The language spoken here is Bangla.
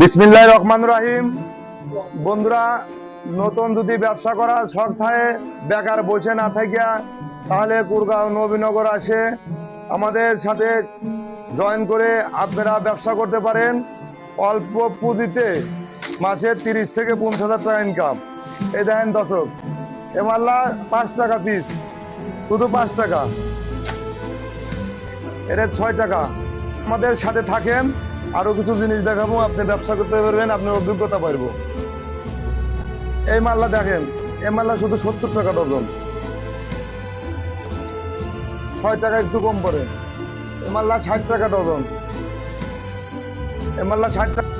বিসমিল্লাহ রহমান রাহিম। বন্ধুরা, নতুন যদি ব্যবসা করার শখ থাকে, বেকার বসে না থাকিয়া, তাহলে কুরগাঁও নবীনগর আসে। আমাদের সাথে জয়েন করে আপনারা ব্যবসা করতে পারেন। অল্প পুঁজিতে মাসে তিরিশ থেকে পঞ্চাশ হাজার টাকা ইনকাম এই দেখেন দশক এ মাল্লা পাঁচ টাকা পিস শুধু পাঁচ টাকা। এটা ছয় টাকা। আমাদের সাথে থাকেন। আরও কিছু জিনিস দেখাবো, আপনি ব্যবসা করতে পারবেন আপনার অভিজ্ঞতা পারব এই মাল্লা দেখেন, এই মাল্লা শুধু সত্তর টাকা ডজন। ছয় টাকা একটু কম পড়ে। এ মাল্লা ষাট টাকা ডজন। এ মাল্লা ষাট টাকা